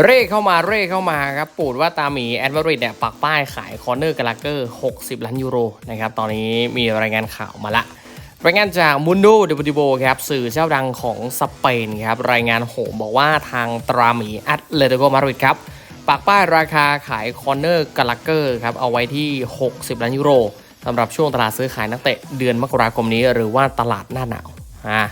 เร่เข้ามาเร่เข้ามาครับปูดว่าตาหมีแอดเวาริเนี่ยปักป้ายขายคอร์เนอร์กาลาเกอร์ 60 ล้านยูโรนะครับตอนนี้มีรายงานข่าวมาละ รายงานจากมุนโดเดบิโบครับสื่อเจ้าดังของสเปนครับรายงานโหมบอกว่าทางตราหมีแอตเลติโกมาริดครับปักป้ายราคาขายคอร์เนอร์กาลาเกอร์ครับเอาไว้ที่ 60 ล้านยูโรสำหรับช่วงตลาดซื้อขายนักเตะเดือนมกราคมนี้หรือว่าตลาดหน้าหนาวอ่า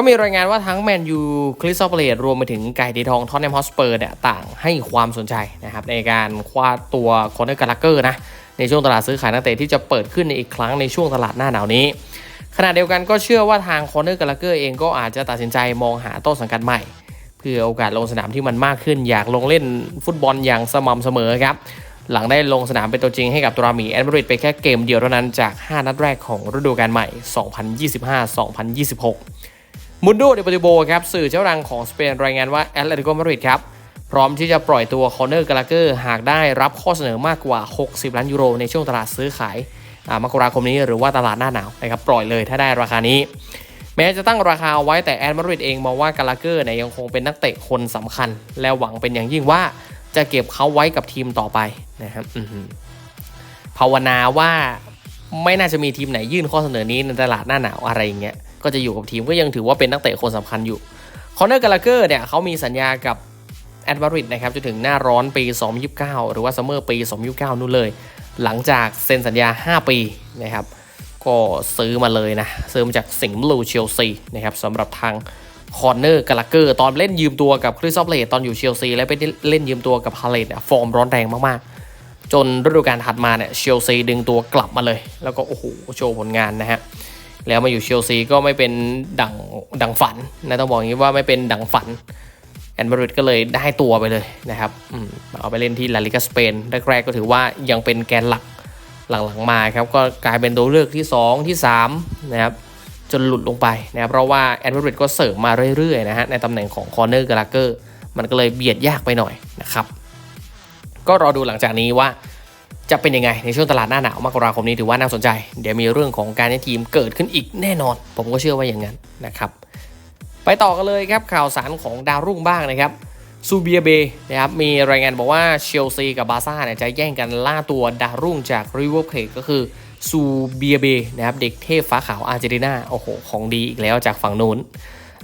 ก็มีรายงานว่าทั้งแมนยูคริสตัลเปเลตรวมไปถึงไก่ดีทองทอนแนมฮอสเปอร์เนี่ยต่างให้ความสนใจนะครับในการคว้าตัวคอนเนอร์กาลาเกอร์นะในช่วงตลาดซื้อขายนักเตะที่จะเปิดขึ้นในอีกครั้งในช่วงตลาดหน้าหนาวนี้ ขณะเดียวกันก็เชื่อว่าทางคอนเนอร์กาลาเกอร์เองก็อาจจะตัดสินใจมองหาต้นสังกัดใหม่ เพื่อโอกาสลงสนามที่มันมากขึ้น อยากลงเล่นฟุตบอลอย่างสม่ำเสมอครับหลังได้ลงสนามเป็นตัวจริงให้กับตัวรามีแอนมาริดไปแค่เกมเดียวเท่านั้นจาก 5 นัดแรกของฤดูกาลใหม่ 2025-2026 มุนโดเดปติโบครับสื่อเจ้าดังของสเปนรายงานว่าแอตเลติโกมาดริดครับพร้อมที่จะปล่อยตัวคอนเนอร์กาลาเกอร์หากได้รับข้อเสนอมากกว่า 60 ล้านยูโร ในช่วงตลาดซื้อขายมกราคมนี้หรือว่าตลาดหน้าหนาวนะครับปล่อยเลยถ้าได้ราคานี้ แม้จะตั้งราคาเอาไว้แต่แอตมาริดเองมองว่ากาลาเกอร์เนี่ยยังคงเป็นนักเตะคนสำคัญ และหวังเป็นอย่างยิ่งว่าจะเก็บเขาไว้กับทีมต่อไปนะครับภาวนาว่าไม่น่าจะมีทีมไหนยื่นข้อเสนอนี้ในตลาดหน้าหนาวอะไรอย่างเงี้ย ก็จะอยู่กับทีมก็ยังถือว่าเป็นนักเตะคนสำคัญอยู่คอนเนอร์กาลาเกอร์เนี่ยเขามีสัญญากับแอดวาริดนะครับจนถึงหน้าร้อนปี 2029 หรือว่าซัมเมอร์ปี 2029 นู่นเลย หลังจากเซ็นสัญญา 5 ปีนะครับก็ซื้อมาเลยนะ ซื้อมาจากสิงห์บลูเชลซีนะครับสำหรับทางคอนเนอร์กาลาเกอร์ตอนเล่นยืมตัวกับคริสซอฟเลตตอนอยู่เชลซีและไปเล่นยืมตัวกับฮาเลตฟอร์มร้อนแรงมากๆ จนฤดูกาลถัดมาเนี่ยเชลซีดึงตัวกลับมาเลย แล้วก็โอ้โหโชว์ผลงานนะฮะ แล้วมาอยู่เชลซีก็ไม่เป็นดังดังฝันนะต้องบอกอย่างนี้ว่าไม่เป็นดังฝันแอนมาริดก็เลยได้ตัวไปเลยนะครับอืมเอาไปเล่นที่ลาลิกาสเปนแรกๆก็ถือว่ายังเป็นแกนหลักหลังๆมาครับก็กลายเป็นตัวเลือกที่ 2 ที่3นะครับจนหลุดลงไปนะครับเพราะว่าแอนมาริดก็เสริมมาเรื่อยๆนะฮะในตำแหน่งของคอร์เนอร์กาลาเกอร์มันก็เลยเบียดยากไปหน่อยนะครับ ก็รอดูหลังจากนี้ว่า จะเป็นยังไงในช่วงตลาดหน้าหนาวมกราคมนี้ถือว่าน่าสนใจ เดี๋ยวมีเรื่องของการให้ทีมเกิดขึ้นอีกแน่นอน ผมก็เชื่อว่าอย่างนั้นนะครับไปต่อกันเลยครับข่าวสารของดาวรุ่งบ้างนะครับซูเบียเบนะครับมีรายงานบอกว่าเชลซีกับบาซ่าเนี่ยจะแย่งกันล่าตัวดาวรุ่งจากริเวอร์เพลก็คือซูเบียเบนะครับเด็กเทพฟ้าขาวอาร์เจนตินาโอ้โหของดีอีกแล้วจากฝั่งนู้น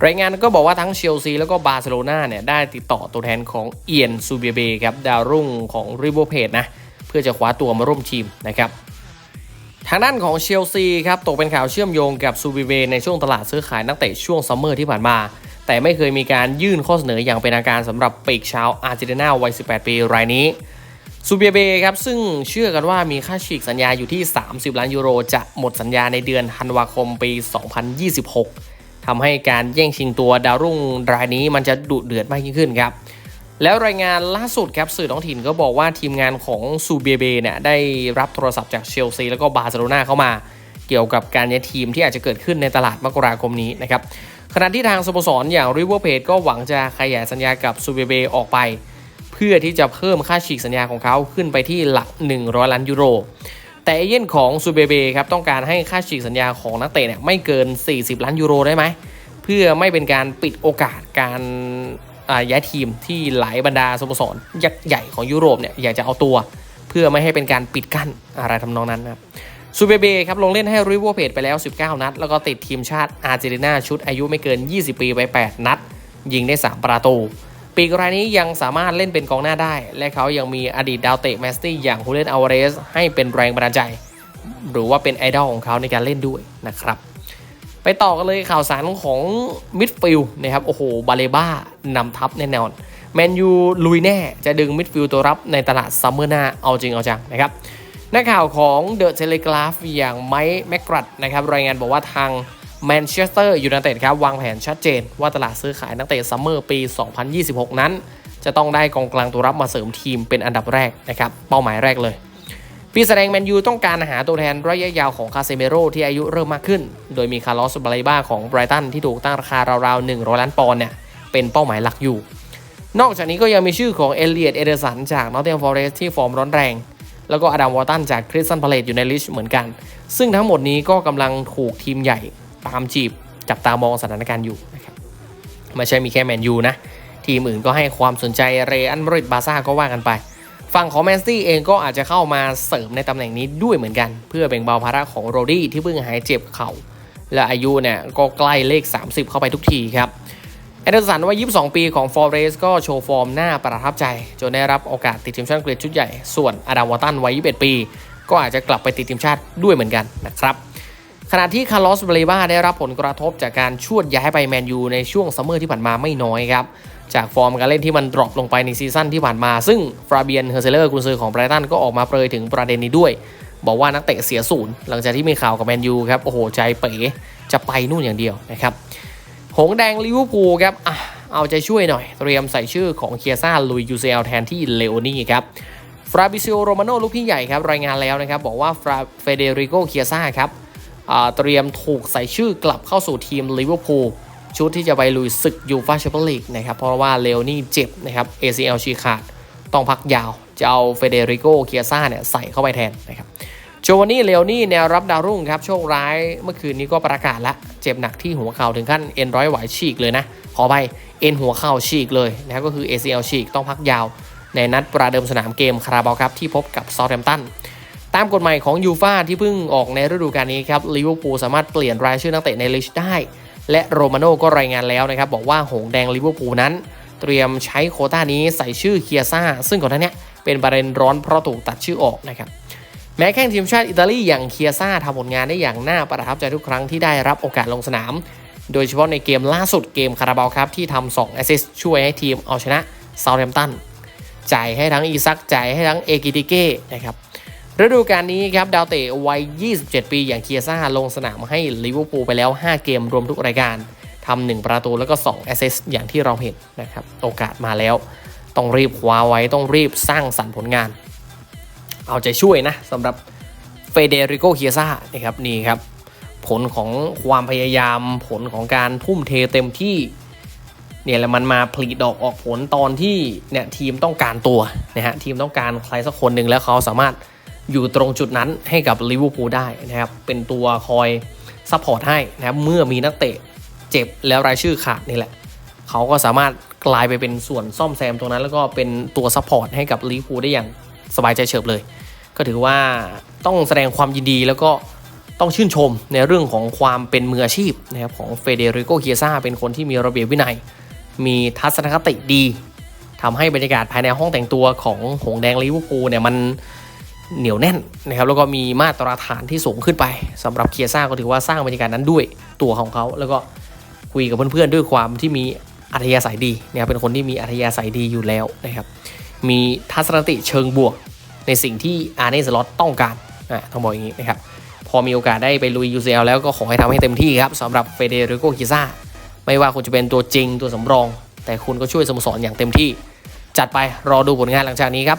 รายงานก็บอกว่าทั้งเชลซีแล้วก็บาร์เซโลนาเนี่ยได้ติดต่อตัวแทนของเอียนซูเบียเบครับดาวรุ่งของริเวอร์เพลนะเพื่อจะคว้าตัวมาร่วมทีมนะครับทางด้านของเชลซีครับตกเป็นข่าวเชื่อมโยงกับซูบิเวในช่วงตลาดซื้อขายนักเตะช่วงซัมเมอร์ที่ผ่านมา แต่ไม่เคยมีการยื่นข้อเสนออย่างเป็นทางการสำหรับปีกชาวอาร์เจนตินาวัย 18 ปีรายนี้ซูเบียเบครับซึ่งเชื่อกันว่ามีค่าฉีกสัญญาอยู่ที่ 30 ล้านยูโร จะหมดสัญญาในเดือนธันวาคมปี 2026ทำให้การแย่งชิงตัวดาวรุ่งรายนี้มันจะดุเดือดมากยิ่งขึ้นครับ แล้วรายงานล่าสุดครับสื่อท้องถิ่นก็บอกว่าทีมงานของซูเบียเบเนี่ยได้รับโทรศัพท์จากเชลซีแล้วก็บาร์เซโลนาเข้ามา เกี่ยวกับการย้ายทีมที่อาจจะเกิดขึ้นในตลาดมกราคมนี้นะครับขณะที่ทางสโมสรอย่างริเวอร์เพก็หวังจะขยายสัญญากับซูเบเบออกไป เพื่อที่จะเพิ่มค่าฉีกสัญญาของเขาขึ้นไปที่หลัก 100 ล้านยูโร แต่เอเย่นของซูเบเบครับต้องการให้ค่าฉีกสัญญาของนักเตะเนี่ยไม่เกิน 40 ล้านยูโรได้ไหม เพื่อไม่เป็นการปิดโอกาสการ ย้ายทีมที่หลายบรรดาสโมสรยักษ์ใหญ่ของยุโรปเนี่ยอยากจะเอาตัว เพื่อไม่ให้เป็นการปิดกั้นอะไรทำนองนั้นนะครับซูเบเบครับลงเล่นให้ริเวอร์เพจไปแล้ว 19 นัด แล้วก็ติดทีมชาติอาร์เจนตินาชุดอายุไม่เกิน 20 ปีไป 8 นัด ยิงได้ 3 ประตู ปีกรายนี้ยังสามารถเล่นเป็นกองหน้าได้ และเขายังมีอดีตดาวเตะแมสตี้อย่างฮูเลนอาวาเรสให้เป็นแรงบันดาลใจ หรือว่าเป็นไอดอลของเขาในการเล่นด้วยนะครับ ไปต่อกันเลยข่าวสารของมิดฟิลด์นะครับโอ้โหบาเลบ้านำทัพแน่นอนแมนยูลุยแน่จะดึงมิดฟิลด์ตัวรับในตลาดซัมเมอร์หน้าเอาจริงเอาจังนะครับนักข่าวของเดอะเทเลกราฟอย่างไมค์แมกรัดนะครับรายงานบอกว่าทางแมนเชสเตอร์ยูไนเต็ดครับวางแผนชัดเจน ว่าตลาดซื้อขายนักเตะซัมเมอร์ปี 2026 นั้น จะต้องได้กองกลางตัวรับมาเสริมทีมเป็นอันดับแรกนะครับเป้าหมายแรกเลย ปีแสดงแมนยูต้องการหาตัวแทนระยะยาวของคาเซเมโรที่อายุเริ่มมากขึ้น โดยมีคาร์ลอสบาเลบ้าของไบรตันที่ถูกตั้งราคาราวๆ100 ล้านปอนด์เนี่ยเป็นเป้าหมายหลักอยู่ นอกจากนี้ก็ยังมีชื่อของเอเลียดเอเดอร์สันจากนอตเทมฟอเรสที่ฟอร์มร้อนแรง แล้วก็อดัมวอตันจากคริสตันพาเลตอยู่ในลิชเหมือนกัน ซึ่งทั้งหมดนี้ก็กำลังถูกทีมใหญ่ตามจีบจับตามองสถานการณ์อยู่นะครับไม่ใช่มีแค่แมนยูนะทีมอื่นก็ให้ความสนใจเรอันมาดริดบาซ่าก็ว่ากันไป ฝั่งของแมนซิตี้เองก็อาจจะเข้ามาเสริมในตำแหน่งนี้ด้วยเหมือนกัน เพื่อแบ่งเบาภาระของโรดี้ที่เพิ่งหายเจ็บเข่าและอายุเนี่ยก็ใกล้เลข 30 เข้าไปทุกทีครับแอนเดอร์สันวัย22 ปีของฟอร์เรสก็โชว์ฟอร์มหน้าประทับใจ จนได้รับโอกาสติดทีมชาติอังกฤษชุดใหญ่ ส่วนอดัมวอตตันวัย21 ปี ก็อาจจะกลับไปติดทีมชาติด้วยเหมือนกันนะครับ ขณะที่คาร์ลอสเบเลบาได้รับผลกระทบจากการชวดย้ายไปแมนยูในช่วงซัมเมอร์ที่ผ่านมาไม่น้อยครับจากฟอร์มการเล่นที่มันดรอปลงไปในซีซั่นที่ผ่านมา ซึ่งฟราเบียนเฮอร์เซเลอร์กุนซือของไบรตันก็ออกมาเปรยถึงประเด็นนี้ด้วย บอกว่านักเตะเสียศูนย์หลังจากที่มีข่าวกับแมนยูครับ โอ้โห ใจเป๋จะไปนู่นอย่างเดียวนะครับ หงแดงลิเวอร์พูลครับอะเอาใจช่วยหน่อย เตรียมใส่ชื่อของเคียซ่าลุยยูซีเอลแทนที่เลโอนี่ครับฟราบิซิโอโรมาโนลูกพี่ใหญ่ครับรายงานแล้วนะครับบอกว่าฟราเฟเดริโกเคียซ่าครับ เตรียมถูกใส่ชื่อกลับเข้าสู่ทีมลิเวอร์พูลชุดที่จะไปลุยศึกยูฟาแชมเปี้ยนลีกนะครับ เพราะว่าเลโอนี่เจ็บนะครับ ACL ฉีกขาด ต้องพักยาว จะเอาเฟเดริโกเคียซ่าเนี่ยใส่เข้าไปแทนนะครับโจวานี่เลโอนี่แนวรับดาวรุ่งครับ โชคร้ายเมื่อคืนนี้ก็ประกาศละเจ็บหนักที่หัวเข่าถึงขั้นเอ็นร้อยไหวฉีกเลยนะ ขอไปเอ็นหัวเข่าฉีกเลยนะครับก็คือ ACL ฉีกต้องพักยาว ในนัดประเดิมสนามเกมคาราบาวครับที่พบกับซา u t แ a มตัน ตามกฎหมายของยูฟาที่เพิ่งออกในฤดูกาลนี้ครับลิเวอร์พูลสามารถเปลี่ยนรายชื่อนักเตะในลิสต์ได้ และโรมาโน่ก็รายงานแล้วนะครับ บอกว่าหงแดงลิเวอร์พูลนั้น เตรียมใช้โคต้านี้ใส่ชื่อเคียซ่าซึ่งก่อนหน้านี้เป็นประเด็นร้อนเพราะถูกตัดชื่อออกนะครับแม้แข้งทีมชาติอิตาลีอย่างเคียซ่าทำผลงานได้อย่างน่าประทับใจทุกครั้งที่ได้รับโอกาสลงสนาม โดยเฉพาะในเกมล่าสุดเกมคาราบาวครับที่ทำ2แอสซิสต์ช่วยให้ทีมเอาชนะซา u t แ a มตันจ่ายให้ทั้งอีซักจ่ายให้ทั้งเอกิติเก้นะครับ ฤดูกาลนี้ครับดาวเตะวัย 27 ปีอย่างเคียซ่าลงสนามให้ลิเวอร์พูลไปแล้ว 5 เกมรวมทุกรายการทำ1ประตูแล้วก็2แอสเซสอย่างที่เราเห็นนะครับโอกาสมาแล้ว ต้องรีบคว้าไว้ต้องรีบสร้างสรรค์ผลงาน เอาใจช่วยนะสำหรับเฟเดริโกเคียซ่านะครับนี่ครับ ผลของความพยายามผลของการทุ่มเทเต็มที่เนี่ยแหละมันมาผลิดอกออกผลตอนที่เนี่ยทีมต้องการตัวนะฮะทีมต้องการใครสักคนหนึ่งแล้วเขาสามารถ อยู่ตรงจุดนั้นให้กับลิเวอร์พูลได้นะครับ เป็นตัวคอยซัพพอร์ตให้นะครับเมื่อมีนักเตะเจ็บแล้วรายชื่อขาดนี่แหละ เขาก็สามารถกลายไปเป็นส่วนซ่อมแซมตรงนั้น แล้วก็เป็นตัวซัพพอร์ตให้กับลิเวอร์พูลได้อย่างสบายใจเฉิบเลย ก็ถือว่าต้องแสดงความยินดีแล้วก็ต้องชื่นชมในเรื่องของความเป็นมืออาชีพนะครับของเฟเดริโกเคียซ่าเป็นคนที่มีระเบียบวินัย มีทัศนคติดีทำให้บรรยากาศภายในห้องแต่งตัวของหงแดงลิเวอร์พูลเนี่ยมัน เหนียวแน่นนะครับแล้วก็มีมาตรฐานที่สูงขึ้นไปสำหรับเคียซ่าก็ถือว่าสร้างบรรยากาศนั้นด้วยตัวของเขา แล้วก็คุยกับเพื่อนๆด้วยความที่มีอัธยาศัยดีนะครับเป็นคนที่มีอัธยาศัยดีอยู่แล้วนะครับมีทัศนคติเชิงบวก ในสิ่งที่อาร์เนสล็อตต้องการอะต้องบอกอย่างนี้นะครับพอมีโอกาสได้ไปลุย UCL แล้วก็ขอให้ทำให้เต็มที่ครับสำหรับเฟเดริโกกิซ่าไม่ว่าคุณจะเป็นตัวจริงตัวสำรอง แต่คุณก็ช่วยสโมสรอย่างเต็มที่ จัดไปรอดูผลงานหลังจากนี้ครับ